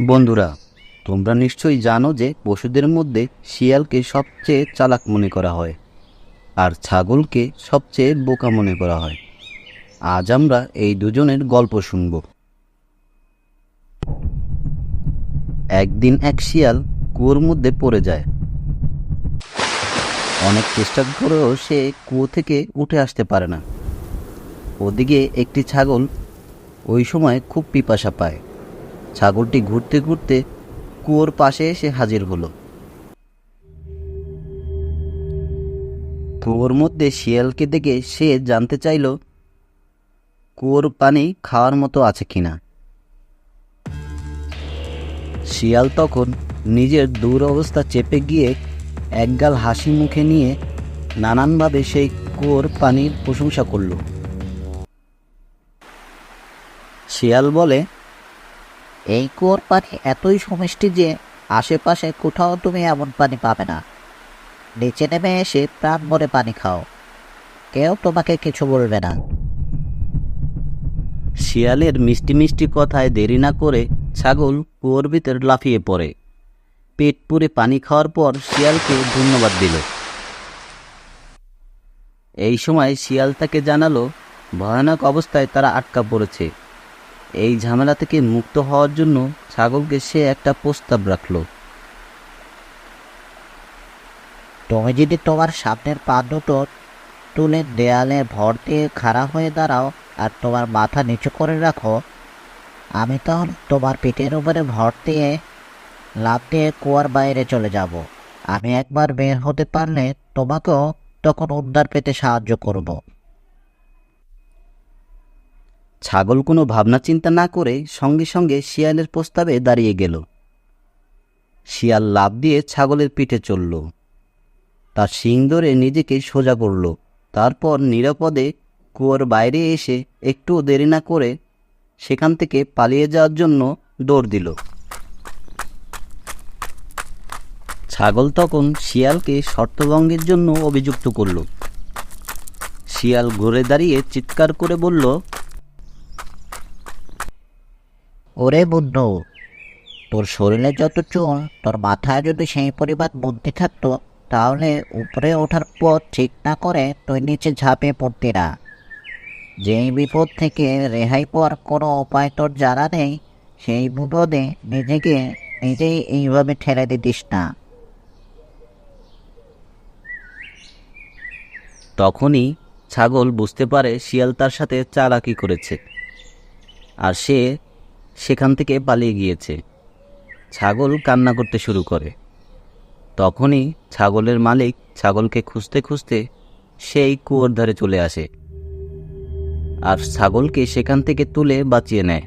বন্ধুরা, তোমরা নিশ্চয়ই জানো যে পশুদের মধ্যে শিয়ালকে সবচেয়ে চালাক মনে করা হয় আর ছাগলকে সবচেয়ে বোকা মনে করা হয়। আজ আমরা এই দুজনের গল্প শুনব। একদিন এক শিয়াল কুয়োর মধ্যে পড়ে যায়। অনেক চেষ্টা করেও সে কুয়ো থেকে উঠে আসতে পারে না। ওদিকে একটি ছাগল ওই সময় খুব পিপাসা পায়। ছাগলটি ঘুরতে ঘুরতে কুয়োর পাশে এসে হাজির হলো। কুয়োর মধ্যে শিয়ালকে দেখে সে জানতে চাইল, কুয়োর পানি খাওয়ার মতো আছে কিনা শিয়াল তখন নিজের দূর অবস্থা চেপে গিয়ে একগাল হাসি মুখে নিয়ে নানানভাবে সেই কুয়োর পানির প্রশংসা করল। শিয়াল বলে এই কুয়োর পানি এতই সুমিষ্টি যে আশেপাশে কোথাও তুমি এমন পানি পাবে না। নিচে নেমে এসে প্রাণ ভরে পানি খাও। কেউ তোমাকে কিছু বলবে না। শিয়ালের মিষ্টি মিষ্টি কথায় দেরি না করে ছাগল কুয়োর ভিতর লাফিয়ে পড়ে। পেট পুরে পানি খাওয়ার পর শিয়ালকে ধন্যবাদ দিল। এই সময় শিয়াল তাকে জানালো, ভয়ানক অবস্থায় তারা আটকা পড়েছে। এই ঝামেলা থেকে মুক্ত হওয়ার জন্য ছাগলকে সে একটা প্রস্তাব রাখল। তুমি যদি তোমার সামনের পা দুটো তুলে দেয়ালে ভর দিয়ে খাড়া হয়ে দাঁড়াও আর তোমার মাথা নিচু করে রাখো, আমি তখন তোমার পিঠের উপরে ভর দিয়ে লাফ দিয়ে কুয়ার বাইরে চলে যাব। আমি একবার বের হতে পারলে তোমাকেও তখন উদ্ধার পেতে সাহায্য করব। ছাগল কোনো ভাবনা চিন্তা না করে সঙ্গে সঙ্গে শিয়ালের প্রস্তাবে দাঁড়িয়ে গেল। শিয়াল লাভ দিয়ে ছাগলের পিঠে চলল। তার শিং ধরে নিজেকে সোজা করল। তারপর নিরাপদে কুয়োর বাইরে এসে একটু দেরি না করে সেখান থেকে পালিয়ে যাওয়ার জন্য দৌড় দিল। ছাগল তখন শিয়ালকে শর্তভঙ্গের জন্য অভিযুক্ত করল। শিয়াল ঘুরে দাঁড়িয়ে চিৎকার করে বলল ওরে বন্ধু তোর শরীরে যত চুল, তোর মাথায় যদি সেই পরিমাণ বুদ্ধি থাকতো, তাহলে উপরে ওঠার পথ ঠিক না করে তুই নিচে ঝাঁপে পড়তি না। যেই বিপদ থেকে রেহাই পাওয়ার কোনো উপায় তোর জানা নেই, সেই বিপদে নিজেকে নিজেই এইভাবে ঠেলে দিতিস না। তখনই ছাগল বুঝতে পারে শিয়াল তার সাথে চালাকি করেছে। আর সে সেখান থেকে পালিয়ে গিয়েছে। ছাগল কান্না করতে শুরু করে। তখনই ছাগলের মালিক ছাগলকে খুঁজতে খুঁজতে সেই কুয়োর ধারে চলে আসে আর ছাগলকে সেখান থেকে তুলে বাঁচিয়ে নেয়।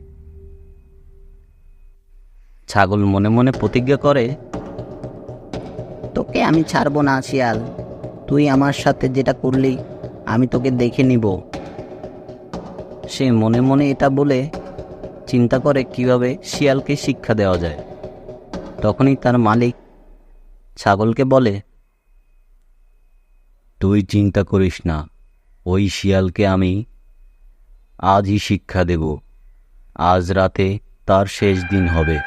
ছাগল মনে মনে প্রতিজ্ঞা করে, তোকে আমি ছাড়বো না শিয়াল। তুই আমার সাথে যেটা করলি, আমি তোকে দেখে নিব। সে মনে মনে এটা বলে চিন্তা করে কীভাবে শিয়ালকে শিক্ষা দেওয়া যায়। তখনই তার মালিক ছাগলকে বলে, তুই চিন্তা করিস না, ওই শিয়ালকে আমি আজই শিক্ষা দেব। আজ রাতে তার শেষ দিন হবে।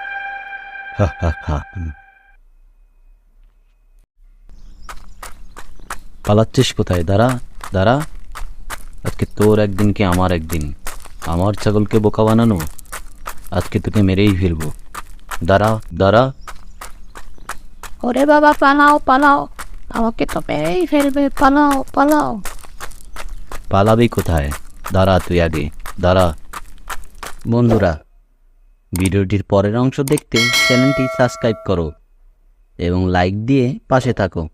হা হা হা পালাচ্ছিস কোথায়? দাঁড়া দাঁড়া। আজকে তোর একদিন কি আমার একদিন? আমার ছাগলকে বোকা বানানো? আজকে তোকে মেরেই ফেলব। দাঁড়া দাঁড়া। ওরে বাবা পালাও পালাও। আমাকে তো মেরেই ফেলবে পালাও পালাও। পালাবি কোথায়? দাঁড়া তুই আগে দাঁড়া। বন্ধুরা ভিডিওটির পরের অংশ দেখতে চ্যানেলটি সাবস্ক্রাইব করো এবং লাইক দিয়ে পাশে থাকো।